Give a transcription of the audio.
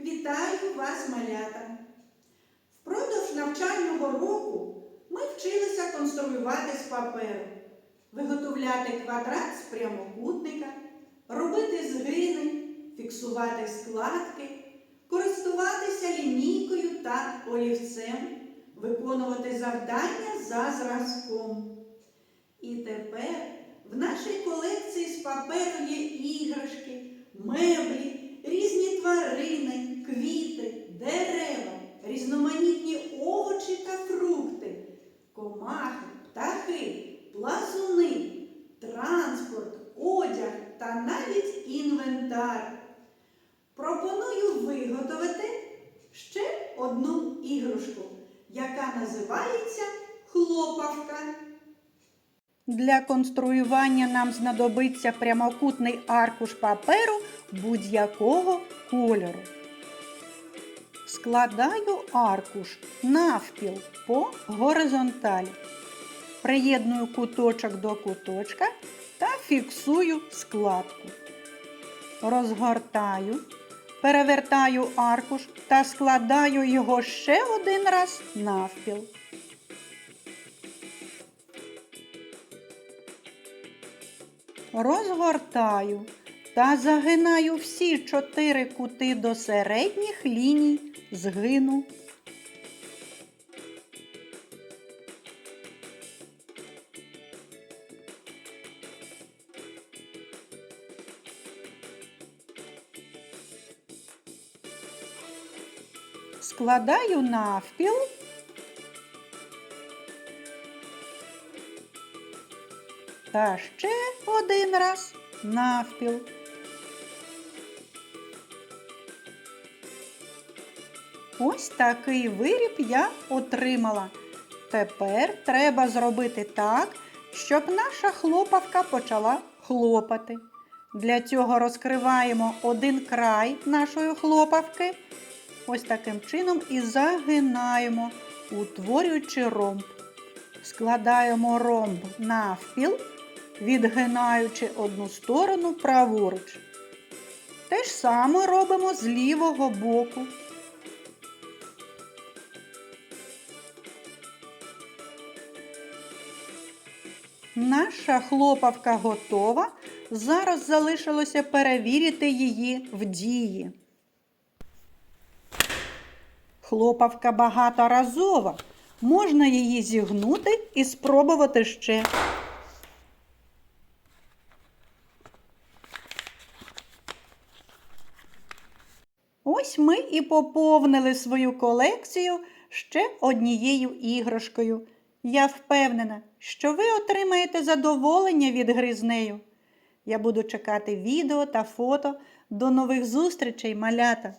Вітаю вас, малята! Впродовж навчального року ми вчилися конструювати з паперу, виготовляти квадрат з прямокутника, робити згини, фіксувати складки, користуватися лінійкою та олівцем, виконувати завдання за зразком. І тепер в нашій колекції з паперу є іграшки, іграшку, яка називається хлопавка. Для конструювання нам знадобиться прямокутний аркуш паперу будь-якого кольору. Складаю аркуш навпіл по горизонталі. Приєдную куточок до куточка та фіксую складку. Розгортаю, перевертаю аркуш та складаю його ще один раз навпіл. Розгортаю та загинаю всі чотири кути до середніх ліній згину. Складаю навпіл. Та ще один раз навпіл. Ось такий виріб я отримала. Тепер треба зробити так, щоб наша хлопавка почала хлопати. Для цього розкриваємо один край нашої хлопавки. Ось таким чином і загинаємо, утворюючи ромб. Складаємо ромб навпіл, відгинаючи одну сторону праворуч. Те ж саме робимо з лівого боку. Наша хлопавка готова. Зараз залишилося перевірити її в дії. Хлопавка багаторазова. Можна її зігнути і спробувати ще. Ось ми і поповнили свою колекцію ще однією іграшкою. Я впевнена, що ви отримаєте задоволення від гри з нею. Я буду чекати відео та фото. До нових зустрічей, малята!